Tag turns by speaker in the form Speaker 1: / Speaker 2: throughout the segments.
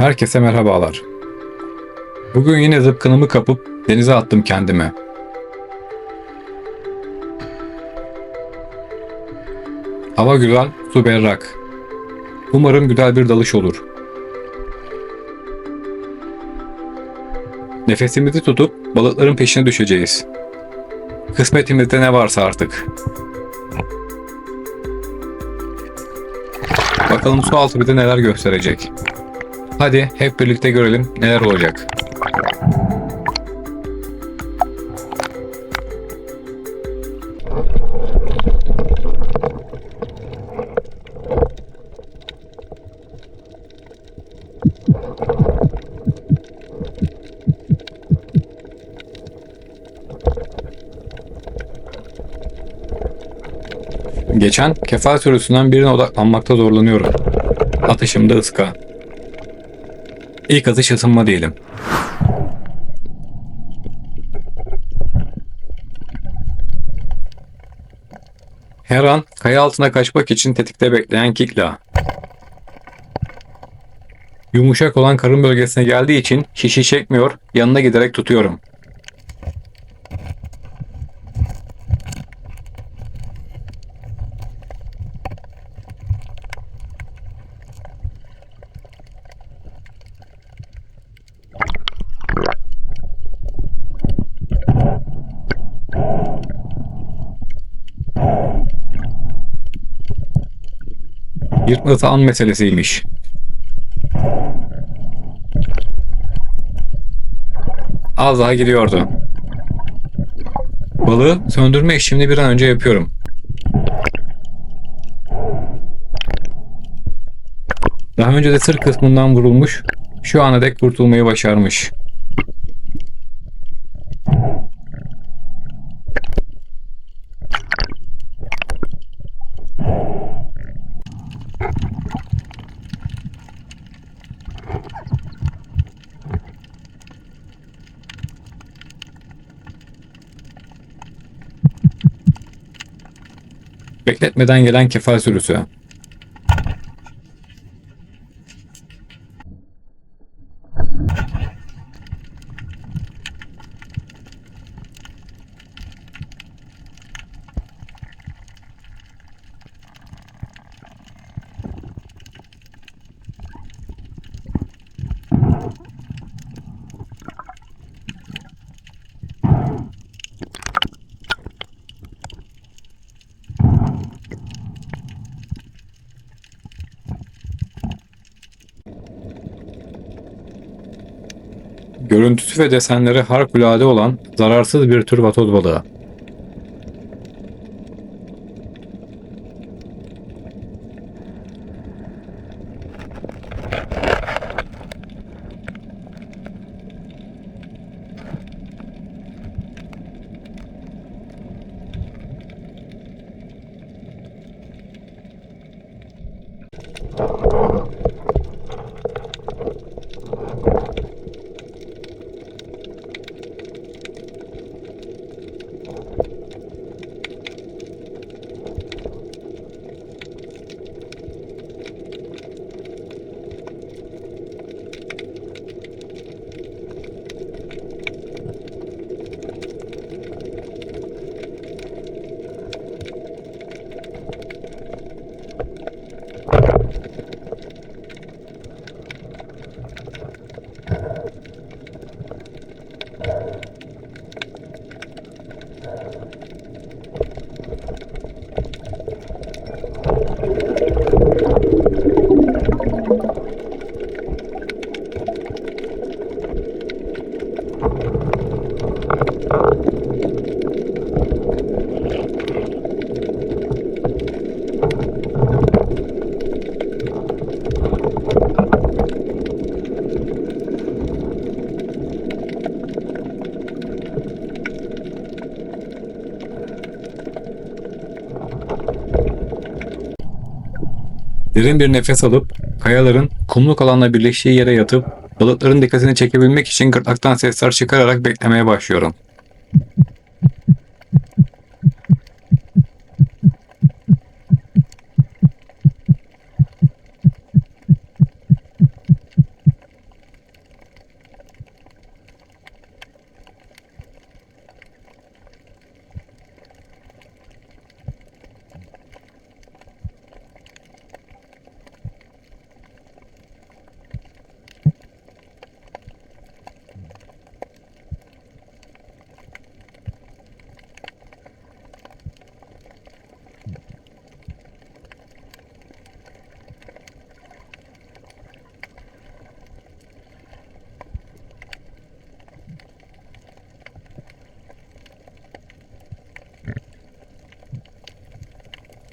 Speaker 1: Herkese merhabalar. Bugün yine zıpkınımı kapıp denize attım kendime. Hava güzel, su berrak. Umarım güzel bir dalış olur. Nefesimizi tutup balıkların peşine düşeceğiz. Kısmetimizde ne varsa artık. Bakalım su altı bize neler gösterecek. Hadi hep birlikte görelim neler olacak. Geçen kefal sürüsünden birine odaklanmakta zorlanıyorum. Atışımda ıska. İlk atış ısınma diyelim. Her an kaya altına kaçmak için tetikte bekleyen Kikla. Yumuşak olan karın bölgesine geldiği için şişi çekmiyor, yanına giderek tutuyorum. Yırtması an meselesiymiş. Az daha gidiyordu. Balığı söndürme işlemini bir an önce yapıyorum. Daha önce de sırt kısmından vurulmuş, şu ana dek kurtulmayı başarmış. Bekletmeden gelen kefal sürüsü. Görüntüsü ve desenleri harikulade olan zararsız bir tür vatoz balığı. Derin bir nefes alıp kayaların kumluk alanla birleştiği yere yatıp balıkların dikkatini çekebilmek için gırtlaktan sesler çıkararak beklemeye başlıyorum.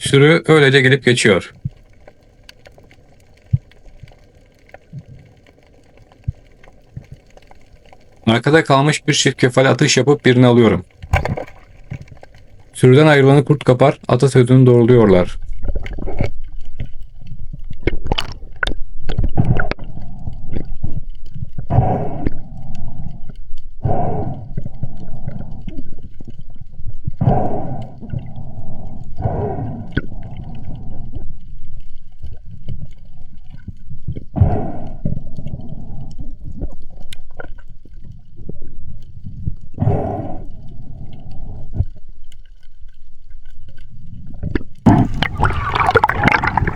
Speaker 1: Sürü öylece gelip geçiyor. Arkada kalmış bir çift kefale atış yapıp birini alıyorum. Sürüden ayrılanı kurt kapar, atasözünü doğruluyorlar.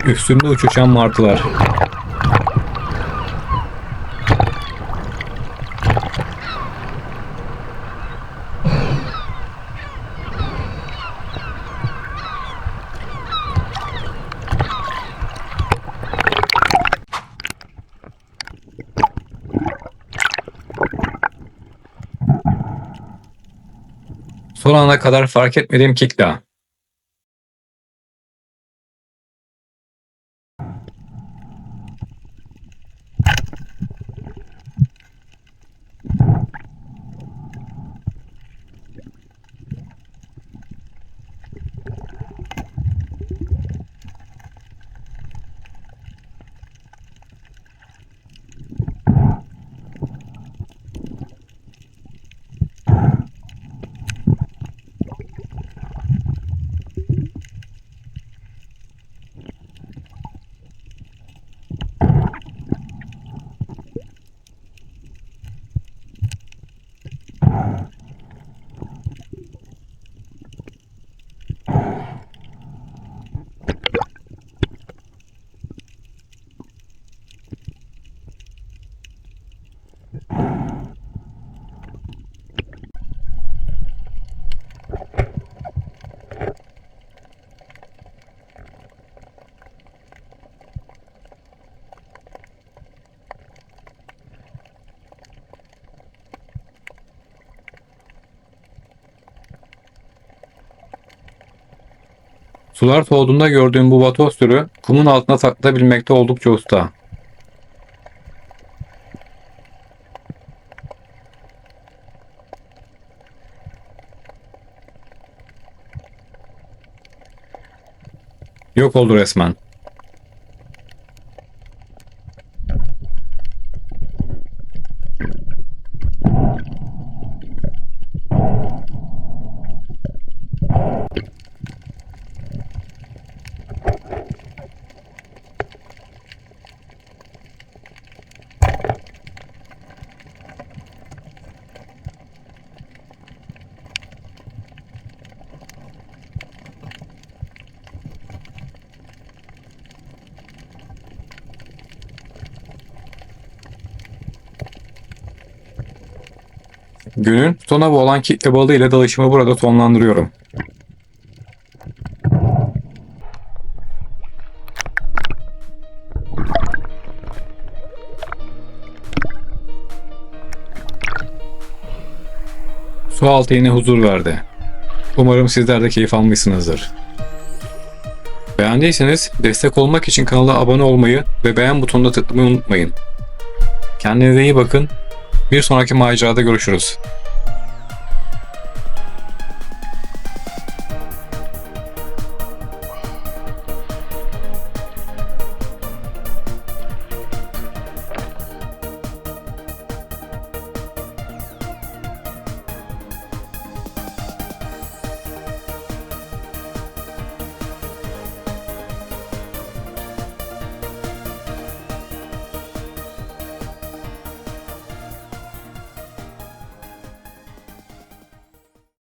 Speaker 1: Üstünde uçuşan martılar. Son ana kadar fark etmediğim Kikla. Sular soğuduğunda gördüğüm bu vatoz türü kumun altına saklanabilmekte oldukça usta. Yok oldu resmen. Günün son avı olan kitle balığı ile dalışımı burada sonlandırıyorum. Su altı yine huzur verdi. Umarım sizler de keyif almışsınızdır. Beğendiyseniz destek olmak için kanala abone olmayı ve beğen butonuna tıklamayı unutmayın. Kendinize iyi bakın. Bir sonraki macerada görüşürüz.